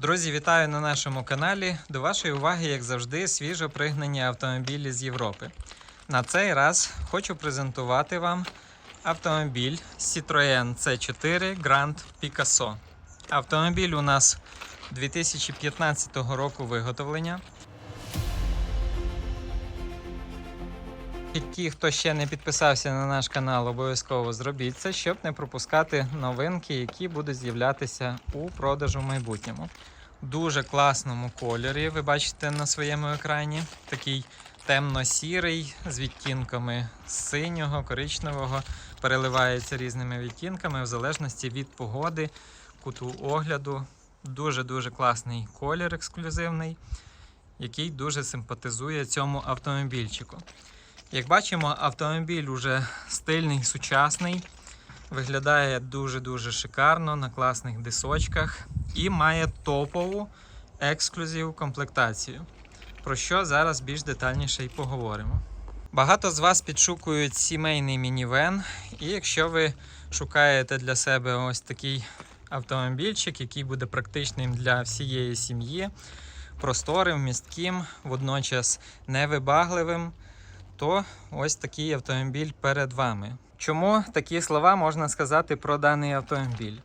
Друзі, вітаю на нашому каналі. До вашої уваги, як завжди, свіжо пригнані автомобілі з Європи. На цей раз хочу презентувати вам автомобіль Citroën C4 Grand Picasso. Автомобіль у нас 2015 року виготовлення. І ті, хто ще не підписався на наш канал, обов'язково зробіть це, щоб не пропускати новинки, які будуть з'являтися у продажу в майбутньому. Дуже класному кольорі, ви бачите на своєму екрані. Такий темно-сірий з відтінками синього, коричневого, переливається різними відтінками в залежності від погоди, куту огляду. Дуже-дуже класний колір ексклюзивний, який дуже симпатизує цьому автомобільчику. Як бачимо, автомобіль уже стильний, сучасний, виглядає дуже-дуже шикарно на класних дисочках і має топову ексклюзив комплектацію. Про що зараз більш детальніше і поговоримо. Багато з вас підшукують сімейний мінівен, і якщо ви шукаєте для себе ось такий автомобільчик, який буде практичним для всієї сім'ї, просторим, містким, водночас невибагливим, то ось такий автомобіль перед вами. Чому такі слова можна сказати про даний автомобіль?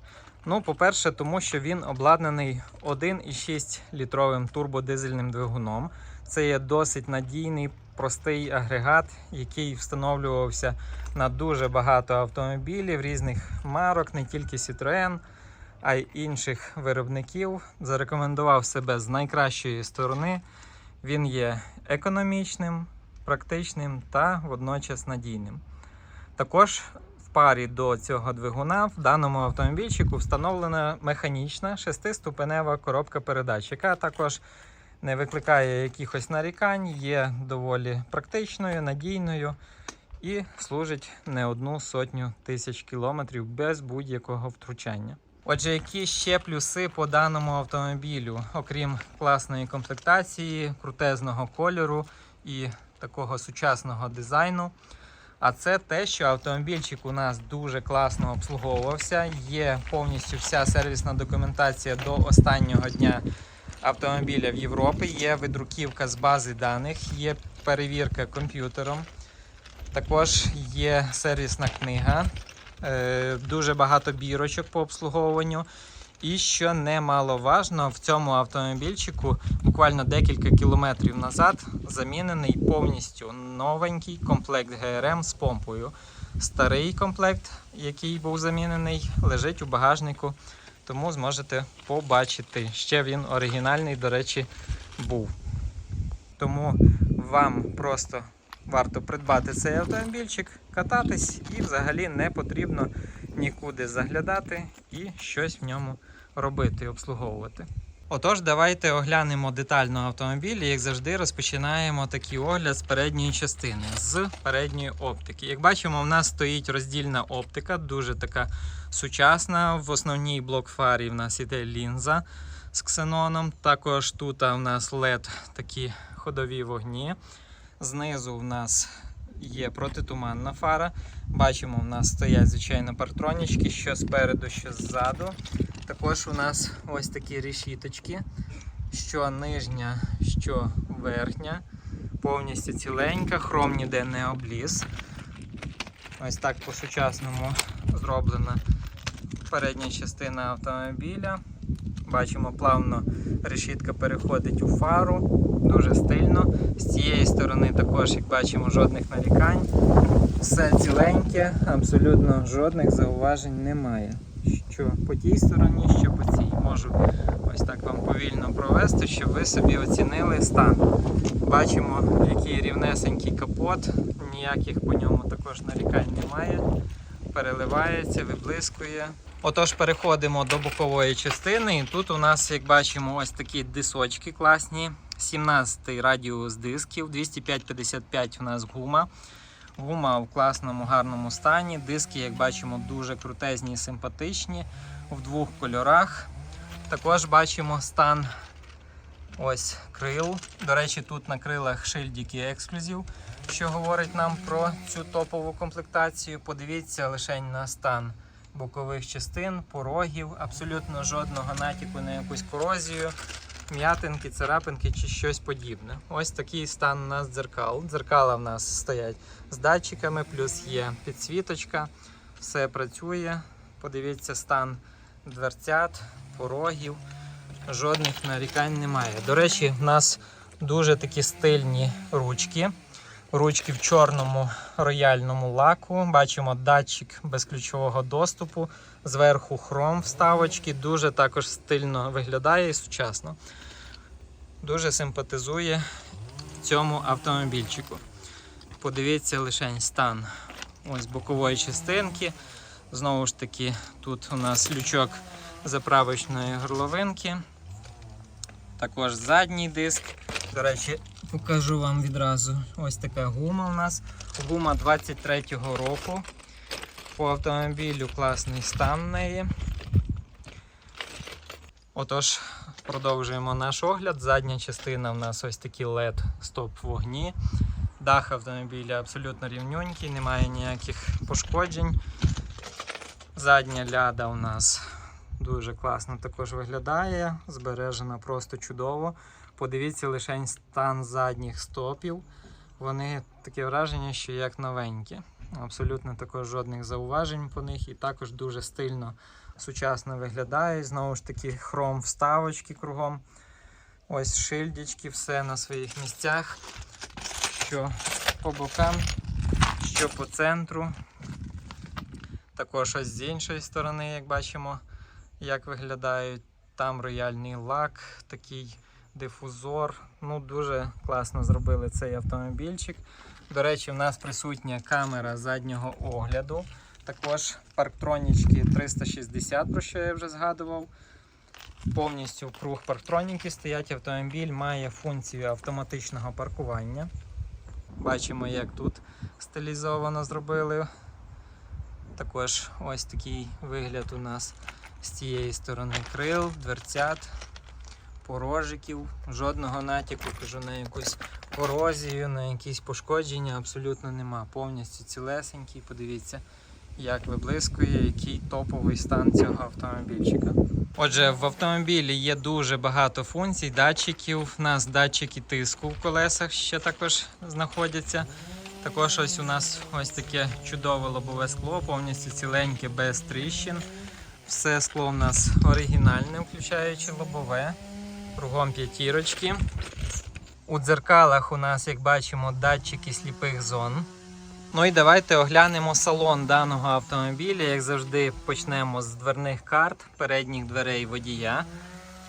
Ну, по-перше, тому що він обладнаний 1,6 літровим турбодизельним двигуном. Це є досить надійний, простий агрегат, який встановлювався на дуже багато автомобілів різних марок, не тільки Citroën, а й інших виробників. Зарекомендував себе з найкращої сторони. Він є економічним, практичним та водночас надійним. Також в парі до цього двигуна в даному автомобільчику встановлена механічна шестиступенева коробка передач, яка також не викликає якихось нарікань, є доволі практичною, надійною і служить не одну сотню тисяч кілометрів без будь-якого втручання. Отже, які ще плюси по даному автомобілю, окрім класної комплектації, крутезного кольору і такого сучасного дизайну. А це те, що автомобільчик у нас дуже класно обслуговувався. Є повністю вся сервісна документація до останнього дня автомобіля в Європі. Є видруківка з бази даних, є перевірка комп'ютером. Також є сервісна книга, е, дуже багато бірочок по обслуговуванню. І що немаловажно, в цьому автомобільчику буквально декілька кілометрів назад замінений повністю новенький комплект ГРМ з помпою. Старий комплект, який був замінений, лежить у багажнику, тому зможете побачити. Ще він оригінальний, до речі, був. Тому вам просто варто придбати цей автомобільчик, кататись і взагалі не потрібно нікуди заглядати і щось в ньому робити, обслуговувати. Отож, давайте оглянемо детально автомобіль. і, Як завжди, розпочинаємо такий огляд з передньої частини, з передньої оптики. Як бачимо, в нас стоїть роздільна оптика, дуже така сучасна. В основній блок фарі в нас іде лінза з ксеноном. Також тут у нас LED такі ходові вогні. Знизу в нас є протитуманна фара. Бачимо, в нас стоять, звичайно, партронічки, що спереду, що ззаду. Також у нас ось такі решіточки, що нижня, що верхня. Повністю ціленька, хром ніде не обліз. Ось так по-сучасному зроблена передня частина автомобіля. Бачимо, плавно решітка переходить у фару, дуже стильно. З цієї сторони також, як бачимо, жодних нарікань. Все ціленьке, абсолютно жодних зауважень немає. Що по тій стороні, що по цій. Можу ось так вам повільно провести, щоб ви собі оцінили стан. Бачимо, який рівнесенький капот, ніяких по ньому також нарікань немає. Переливається, виблискує. Отож, переходимо до бокової частини. І тут у нас, як бачимо, ось такі дисочки класні. 17 радіус дисків, 205-55 у нас гума. Гума в класному, гарному стані. Диски, як бачимо, дуже крутезні і симпатичні в двох кольорах. Також бачимо стан ось крил. До речі, тут на крилах шильдики ексклюзив, що говорить нам про цю топову комплектацію. Подивіться лише на стан бокових частин, порогів, абсолютно жодного натяку на якусь корозію, м'ятинки, царапинки чи щось подібне. Ось такий стан у нас дзеркал. Дзеркала в нас стоять з датчиками, плюс є підсвіточка, все працює. Подивіться стан дверцят, порогів. Жодних нарікань немає. До речі, в нас дуже такі стильні ручки. Ручки в чорному рояльному лаку. Бачимо датчик безключового доступу. Зверху хром вставочки. Дуже також стильно виглядає і сучасно. Дуже симпатизує цьому автомобільчику. Подивіться лише стан ось бокової частинки. Знову ж таки, тут у нас лючок заправочної горловинки. Також задній диск. До речі, покажу вам відразу. Ось така гума у нас. Гума 23-го року. По автомобілю класний стан неї. Отож, продовжуємо наш огляд. Задня частина в нас ось такі LED стоп вогні. Дах автомобіля абсолютно рівнюнький, немає ніяких пошкоджень. Задня ляда у нас дуже класно також виглядає, збережена просто чудово. Подивіться лише стан задніх стопів. Вони таке враження, що як новенькі. Абсолютно також жодних зауважень по них і також дуже стильно сучасно виглядає. Знову ж таки, хром вставочки кругом. Ось шильдячки, все на своїх місцях. Що по бокам, що по центру. Також ось з іншої сторони, як бачимо, як виглядають. Там рояльний лак, такий дифузор. Ну, дуже класно зробили цей автомобільчик. До речі, в нас присутня камера заднього огляду. Також парктронічки 360, про що я вже згадував. Повністю круг парктроніки стоять. Автомобіль має функцію автоматичного паркування. Бачимо, як тут стилізовано зробили. Також ось такий вигляд у нас з цієї сторони крил, дверцят, порожиків, жодного натяку, кажу, на якусь корозію, на якісь пошкодження абсолютно нема. Повністю цілесенький. Подивіться, як виблискує, який топовий стан цього автомобільчика. Отже, в автомобілі є дуже багато функцій, датчиків. У нас датчики тиску в колесах ще також знаходяться. Також ось у нас ось таке чудове лобове скло, повністю ціленьке, без тріщин. Все скло в нас оригінальне, включаючи лобове. Кругом п'ятірочки. У дзеркалах у нас, як бачимо, датчики сліпих зон. Ну і давайте оглянемо салон даного автомобіля. Як завжди, почнемо з дверних карт, передніх дверей водія.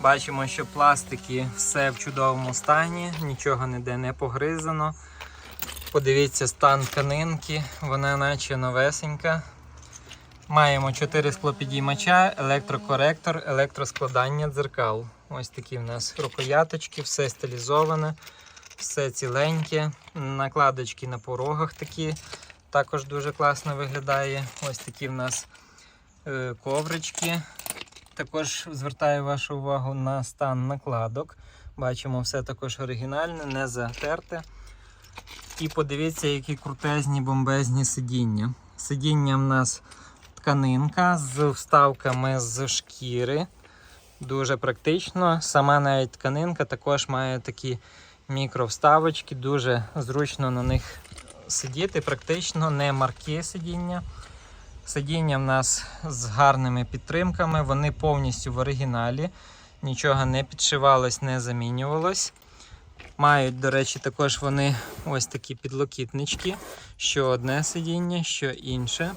Бачимо, що пластики все в чудовому стані, нічого ніде не погризано. Подивіться стан тканинки, вона наче новесенька. Маємо 4 склопідіймача, електрокоректор, електроскладання дзеркал. Ось такі в нас рукояточки, все стилізоване, все ціленьке. Накладочки на порогах такі також дуже класно виглядає. Ось такі в нас е, коврички. Також звертаю вашу увагу на стан накладок. Бачимо, все також оригінальне, не затерте. І подивіться, які крутезні бомбезні сидіння. Сидіння в нас тканинка з вставками з шкіри. Дуже практично. Сама навіть тканинка також має такі мікровставочки, дуже зручно на них сидіти. Практично не марки сидіння. Сидіння в нас з гарними підтримками, вони повністю в оригіналі. Нічого не підшивалось, не замінювалось. Мають, до речі, також вони ось такі підлокітнички, що одне сидіння, що інше.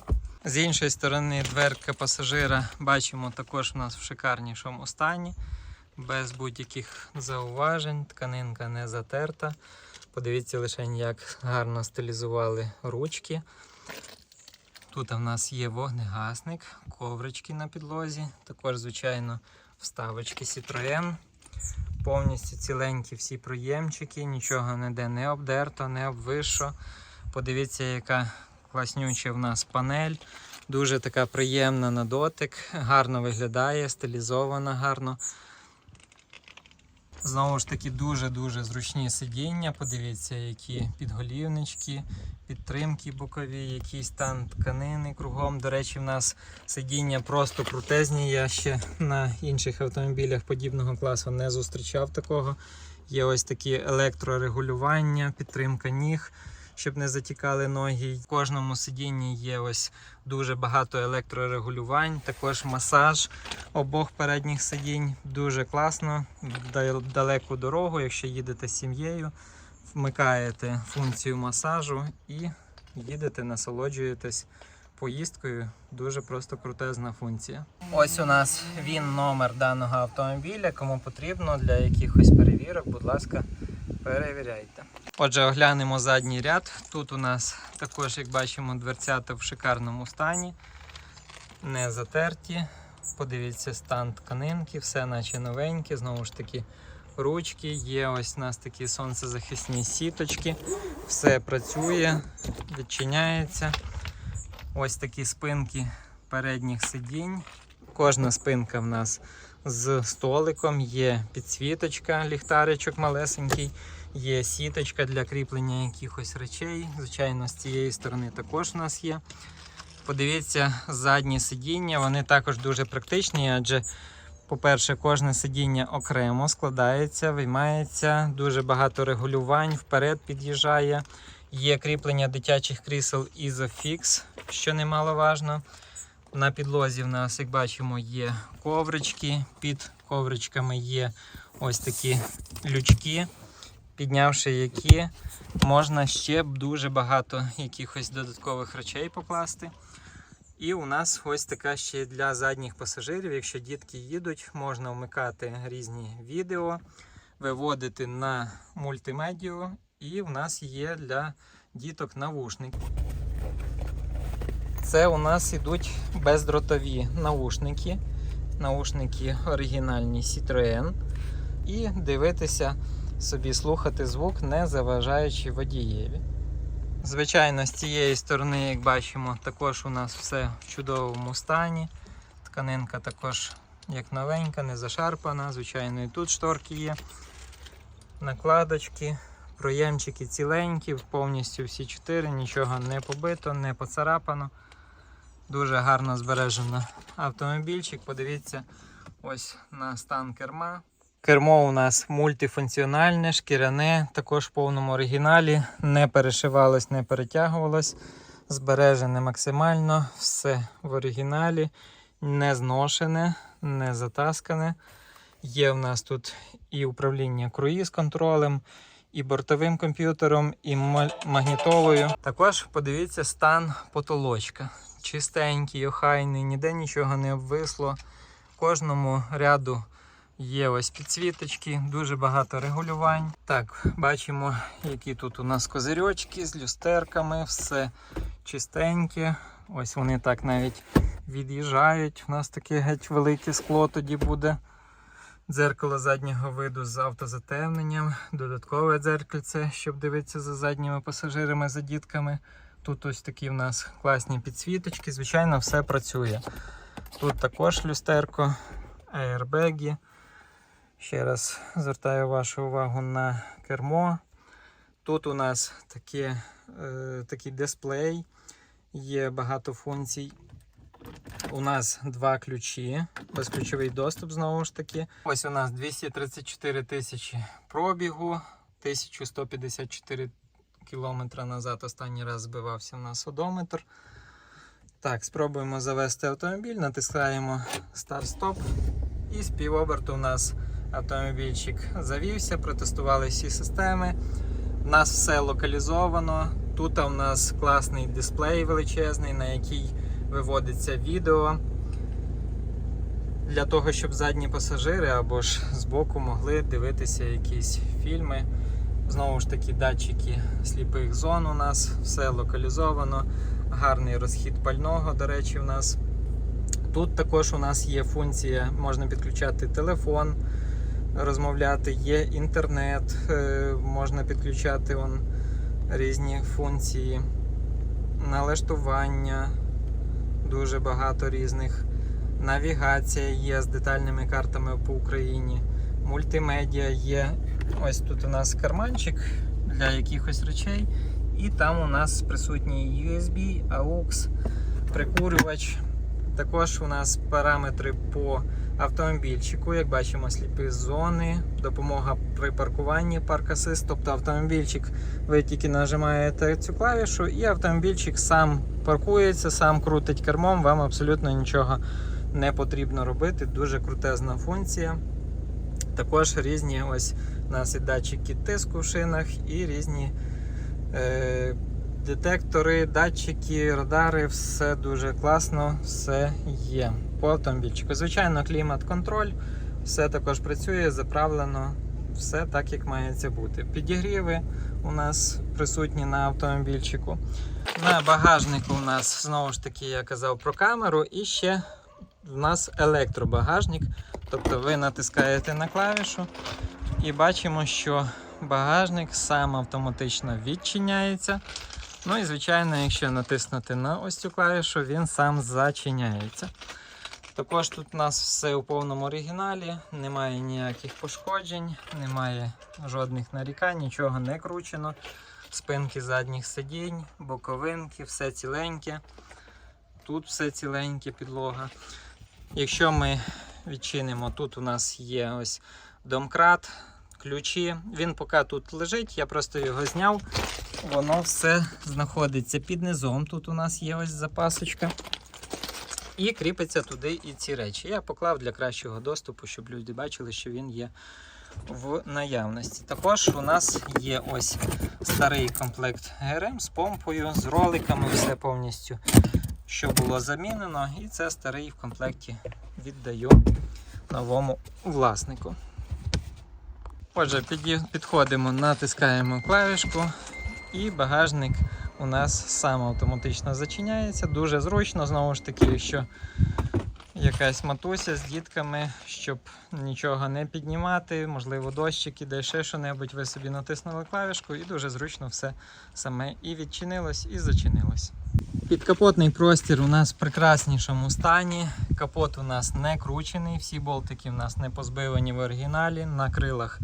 З іншої сторони, дверка пасажира бачимо також у нас в шикарнішому стані, без будь-яких зауважень, тканинка не затерта. Подивіться лише, як гарно стилізували ручки. Тут в нас є вогнегасник, коврички на підлозі, також, звичайно, вставочки Citroën. Повністю ціленькі всі проємчики, нічого ніде не обдерто, не обвишло. Подивіться, яка класнюча в нас панель. Дуже така приємна на дотик, гарно виглядає, стилізована гарно. Знову ж таки, дуже-дуже зручні сидіння. Подивіться, які підголівнички, підтримки бокові, якийсь стан тканини кругом. До речі, в нас сидіння просто крутезні. Я ще на інших автомобілях подібного класу не зустрічав такого. Є ось такі електрорегулювання, підтримка ніг, щоб не затікали ноги. В кожному сидінні є ось дуже багато електрорегулювань, також масаж обох передніх сидінь. Дуже класно. Дал- Далеку дорогу, якщо їдете з сім'єю, вмикаєте функцію масажу і їдете, насолоджуєтесь поїздкою. Дуже просто крутезна функція. Ось у нас він номер даного автомобіля. Кому потрібно для якихось перевірок, будь ласка, перевіряйте. Отже, оглянемо задній ряд. Тут у нас також, як бачимо, дверцята в шикарному стані, не затерті. Подивіться стан тканинки, все наче новеньке. Знову ж таки, ручки, є ось у нас такі сонцезахисні сіточки. Все працює, відчиняється. Ось такі спинки передніх сидінь. Кожна спинка в нас з столиком, є підсвіточка, ліхтаричок малесенький, є сіточка для кріплення якихось речей. Звичайно, з цієї сторони також у нас є. Подивіться, задні сидіння, вони також дуже практичні, адже, по-перше, кожне сидіння окремо складається, виймається, дуже багато регулювань, вперед під'їжджає. Є кріплення дитячих крісел Isofix, що немаловажно. На підлозі в нас, як бачимо, є коврички. Під ковричками є ось такі лючки, піднявши які можна ще дуже багато якихось додаткових речей покласти. І у нас ось така ще для задніх пасажирів. Якщо дітки їдуть, можна вмикати різні відео, виводити на мультимедіо, і в нас є для діток навушники. Це у нас ідуть бездротові наушники. Наушники оригінальні Citroën. І дивитися собі слухати звук, не заважаючи водієві. Звичайно, з цієї сторони, як бачимо, також у нас все в чудовому стані. Тканинка також як новенька, не зашарпана. Звичайно, і тут шторки є. Накладочки, проємчики ціленькі, повністю всі чотири, нічого не побито, не поцарапано. Дуже гарно збережено автомобільчик. Подивіться ось на стан керма. Кермо у нас мультифункціональне, шкіряне, також в повному оригіналі. Не перешивалось, не перетягувалось. Збережене максимально, все в оригіналі, не зношене, не затаскане. Є в нас тут і управління круїз контролем, і бортовим комп'ютером, і ма- магнітолою. Також подивіться стан потолочка. Чистенький, охайний, ніде нічого не обвисло. В кожному ряду є ось підсвіточки, дуже багато регулювань. Так, бачимо, які тут у нас козирьочки з люстерками, все чистеньке. Ось вони так навіть від'їжджають. У нас таке геть велике скло тоді буде. Дзеркало заднього виду з автозатемненням, додаткове дзеркальце, щоб дивитися за задніми пасажирами, за дітками. Тут ось такі в нас класні підсвіточки, звичайно, все працює. Тут також люстерко, аербеги. Ще раз звертаю вашу увагу на кермо. Тут у нас таке, е, такий дисплей, є багато функцій. У нас два ключі, безключовий доступ знову ж таки. Ось у нас 234 тисячі пробігу, 1154 кілометра назад останній раз збивався у нас одометр. Так, спробуємо завести автомобіль, натискаємо старт-стоп. І з півоберту у нас автомобільчик завівся, протестували всі системи. У нас все локалізовано. Тут у нас класний дисплей величезний, на який виводиться відео. Для того, щоб задні пасажири або ж збоку могли дивитися якісь фільми. Знову ж таки, датчики сліпих зон у нас, все локалізовано, гарний розхід пального, до речі, у нас. Тут також у нас є функція, можна підключати телефон, розмовляти, є інтернет, е, можна підключати он, різні функції, налаштування, дуже багато різних. Навігація є з детальними картами по Україні, мультимедіа є. Ось тут у нас карманчик для якихось речей. І там у нас присутній USB, AUX, прикурювач. Також у нас параметри по автомобільчику. Як бачимо, сліпі зони, допомога при паркуванні Assist. Тобто автомобільчик, ви тільки нажимаєте цю клавішу, і автомобільчик сам паркується, сам крутить кермом, вам абсолютно нічого не потрібно робити. Дуже крутезна функція. Також різні ось у нас і датчики тиску в шинах, і різні е, детектори, датчики, радари, все дуже класно, все є по автомобільчику. Звичайно, клімат-контроль, все також працює, заправлено, все так, як має це бути. Підігріви у нас присутні на автомобільчику. На багажнику у нас знову ж таки я казав про камеру, і ще в нас електробагажник. Тобто ви натискаєте на клавішу і бачимо, що багажник сам автоматично відчиняється. Ну і звичайно, якщо натиснути на ось цю клавішу, він сам зачиняється. Також тут у нас все у повному оригіналі, немає ніяких пошкоджень, немає жодних нарікань, нічого не кручено. Спинки задніх сидінь, боковинки, все ціленьке. Тут все ціленьке, підлога. Якщо ми відчинимо, тут у нас є ось домкрат, ключі. Він поки тут лежить, я просто його зняв. Воно все знаходиться під низом. Тут у нас є ось запасочка. І кріпиться туди і ці речі. Я поклав для кращого доступу, щоб люди бачили, що він є в наявності. Також у нас є ось старий комплект ГРМ з помпою, з роликами, все повністю, що було замінено. І це старий в комплекті віддаю новому власнику. Отже, підходимо, натискаємо клавішку, і багажник у нас сам автоматично зачиняється. Дуже зручно, знову ж таки, якщо якась матуся з дітками, щоб нічого не піднімати, можливо, дощик іде, ще що-небудь, ви собі натиснули клавішку і дуже зручно все саме і відчинилось, і зачинилось. Підкапотний простір у нас в прекраснішому стані. Капот у нас не кручений, всі болтики у нас не позбивані в оригіналі. На крилах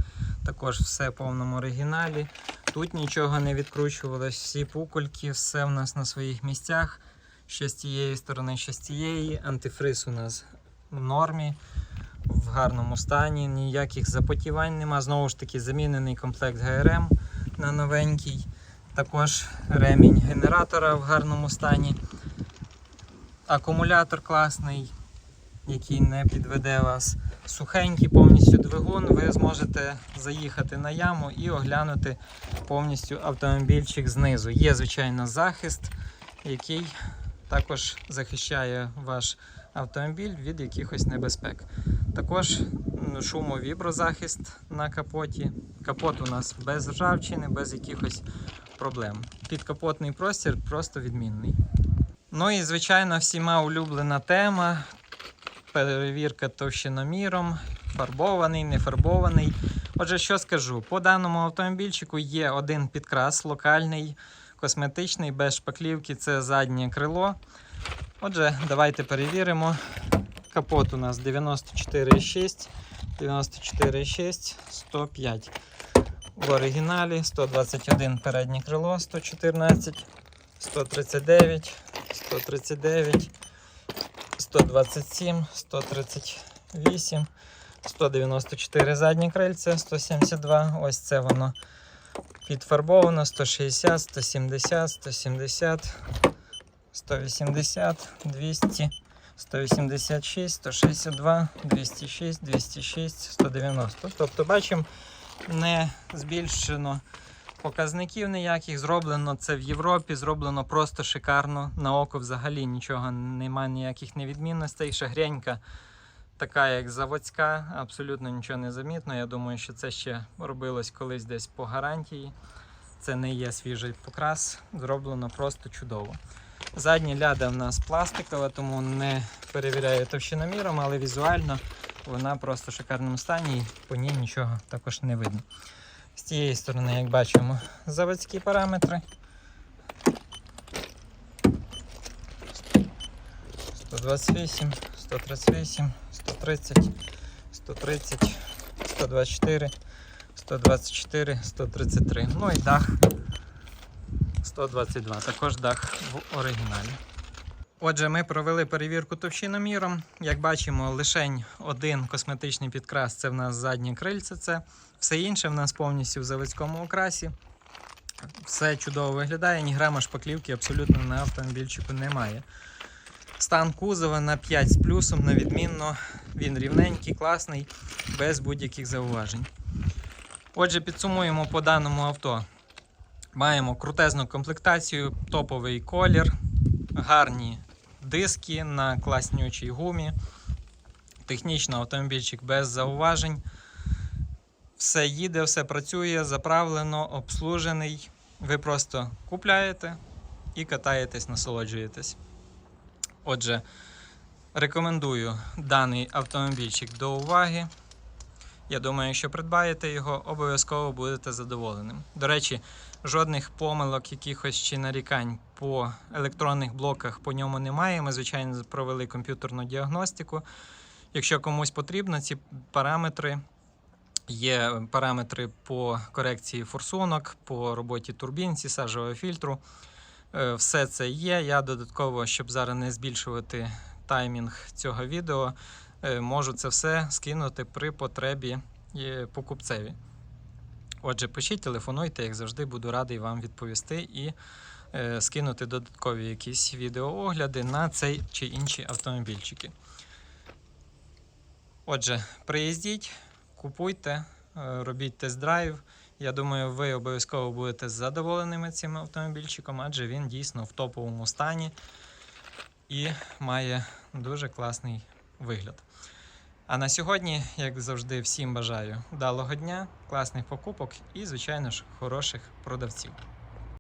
також все в повному оригіналі. Тут нічого не відкручувалось, всі пукольки, все у нас на своїх місцях. Що з тієї сторони, що з тієї. Антифриз у нас в нормі, в гарному стані, ніяких запотівань нема. Знову ж таки, замінений комплект ГРМ на новенький. Також ремінь генератора в гарному стані. Акумулятор класний, який не підведе вас. Сухенький повністю двигун, ви зможете заїхати на яму і оглянути повністю автомобільчик знизу. Є, звичайно, захист, який також захищає ваш автомобіль від якихось небезпек. Також шумовіброзахист на капоті. Капот у нас без ржавчини, без якихось проблем. Підкапотний простір просто відмінний. Ну і звичайно, всіма улюблена тема. Перевірка товщиноміром, фарбований, не фарбований. Отже, що скажу? По даному автомобільчику є один підкрас локальний, косметичний, без шпаклівки це заднє крило. Отже, давайте перевіримо. Капот у нас 94,6, 94,6, 105. В оригіналі 121 переднє крило, 114, 139, 139, 127, 138, 194 задні крильця, 172. Ось це воно підфарбовано, 160, 170, 170, 180, 200. 186, 162, 206, 206, 190. Тобто, бачимо, не збільшено показників ніяких. Зроблено це в Європі, зроблено просто шикарно. На око взагалі нічого немає, ніяких невідмінностей. Шагренька така, як заводська, абсолютно нічого не замітно. Я думаю, що це ще робилось колись десь по гарантії. Це не є свіжий покрас, зроблено просто чудово. Задня ляда в нас пластикова, тому не перевіряю товщиноміром, але візуально вона просто в шикарному стані і по ній нічого також не видно. З цієї сторони, як бачимо, заводські параметри. 128, 138, 130, 130, 124, 124, 133. Ну і дах 122, також дах в оригіналі. Отже, ми провели перевірку товщиноміром. Як бачимо, лише один косметичний підкрас це в нас заднє крильце. Це все інше в нас повністю в заводському окрасі. Все чудово виглядає, ні грама шпаклівки абсолютно на автомобільчику немає. Стан кузова на 5 з плюсом, на відмінно, він рівненький, класний, без будь-яких зауважень. Отже, підсумуємо по даному авто. Маємо крутезну комплектацію, топовий колір, гарні диски на класнючій гумі. Технічно автомобільчик без зауважень. Все їде, все працює, заправлено, обслужений. Ви просто купляєте і катаєтесь, насолоджуєтесь. Отже, рекомендую даний автомобільчик до уваги. Я думаю, якщо придбаєте його, обов'язково будете задоволеним. До речі, жодних помилок, якихось чи нарікань по електронних блоках по ньому немає. Ми, звичайно, провели комп'ютерну діагностику. Якщо комусь потрібно, ці параметри. Є параметри по корекції форсунок, по роботі турбін, сажового фільтру. Е, Все це є. Я додатково, щоб зараз не збільшувати таймінг цього відео, е, можу це все скинути при потребі е, покупцеві. Отже, пишіть, телефонуйте, як завжди, буду радий вам відповісти і е, скинути додаткові якісь відеоогляди на цей чи інші автомобільчики. Отже, приїздіть, купуйте, е, робіть тест-драйв. Я думаю, ви обов'язково будете задоволеними цим автомобільчиком, адже він дійсно в топовому стані і має дуже класний вигляд. А на сьогодні, як завжди, всім бажаю вдалого дня, класних покупок і, звичайно ж, хороших продавців.